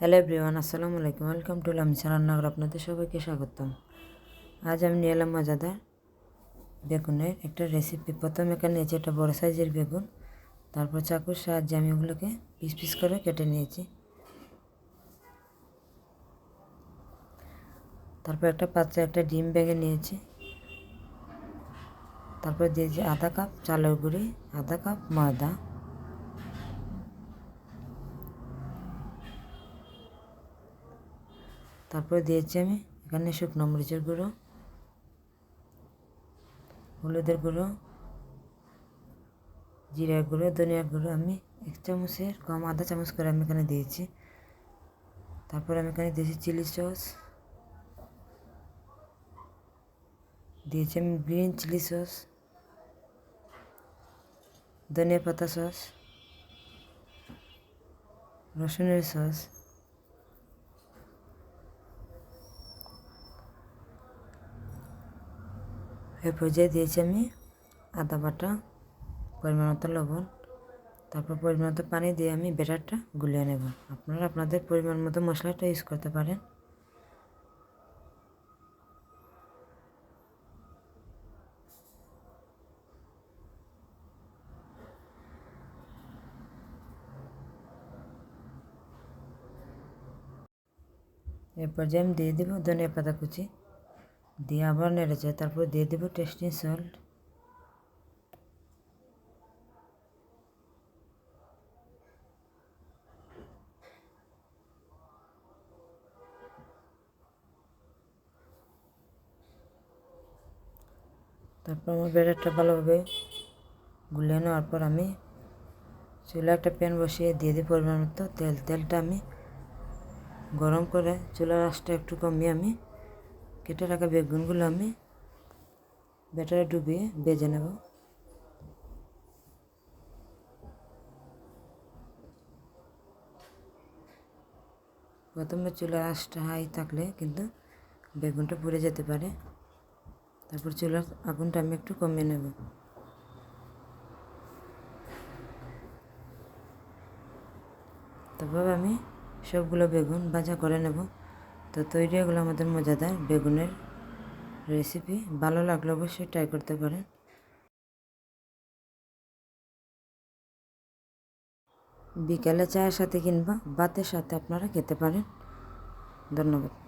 Hello everyone, আসসালামু আলাইকুম। Welcome to Lamisa রান্নাঘর। আপনাদের সবাইকে স্বাগতম। আজ আমি নিয়ে এলাম মজাদার, বেগুনের একটা রেসিপি প্রথমে এখানে নিয়েছি একটা বড় সাইজের বেগুন। তারপর চাকুর সাহায্যে আমি ওগুলোকে পিস পিস করে কেটে নিয়েছি। তারপর একটা পাত্রে একটা ডিম বেগে নিয়েছি। তারপর দিয়েছি আধা কাপ চালের গুঁড়ি, আধা কাপ ময়দা। তারপরে দিয়েছি আমি এখানে শুকনো মরিচের গুঁড়ো, হলুদের গুঁড়ো, জিরার গুঁড়ো ধনিয়ার গুঁড়ো আমি এক চামচের কম আধা চামচ করে আমি এখানে দিয়েছি। তারপর আমি এখানে দিয়েছি চিলি সস, দিয়েছি আমি গ্রিন চিলি সস, ধনিয়া পাতা সস, রসুনের সস এ পর্যায়ে দিয়েছি আমি আদা বাটা, পরিমাণ মতো লবণ, তারপর পরিমাণ মতো পানি দিয়ে আমি ব্যাটারটা গুলিয়ে নেব। আপনারা আপনাদের পরিমাণ মতো মশলাটা ইউজ করতে পারেন। এর পর্যায়ে আমি দিয়ে দেবো ধনিয়া পাতা কুচি। দিয়ে আবার নেড়ে যায় তারপর দিয়ে দেবো টেস্টিং সল্ট তারপর আমার ব্যাটারটা ভালোভাবে গুলিয়ে নেওয়ার পর আমি চুলা একটা প্যান বসিয়ে দিয়ে দিই পরিমাণ মতো। তেল, তেলটা আমি গরম করে চুলার আঁচটা একটু কমিয়ে আমি কেটে রাখা বেগুনগুলো আমি ব্যাটারে ডুবিয়ে বেজে নেব। প্রথমে চুলার আঁচটা হাই থাকলে কিন্তু বেগুনটা পুড়ে যেতে পারে। তারপর চুলার আগুনটা আমি একটু কমিয়ে নেব। তারপর আমি সবগুলো বেগুন ভাজা করে নেব। তো তৈরি এগুলো আমাদের মজাদার বেগুনের রেসিপি ভালো লাগলে অবশ্যই ট্রাই করতে পারেন। বিকালে চায়ের সাথে কিংবা ভাতের সাথে আপনারা খেতে পারেন। ধন্যবাদ।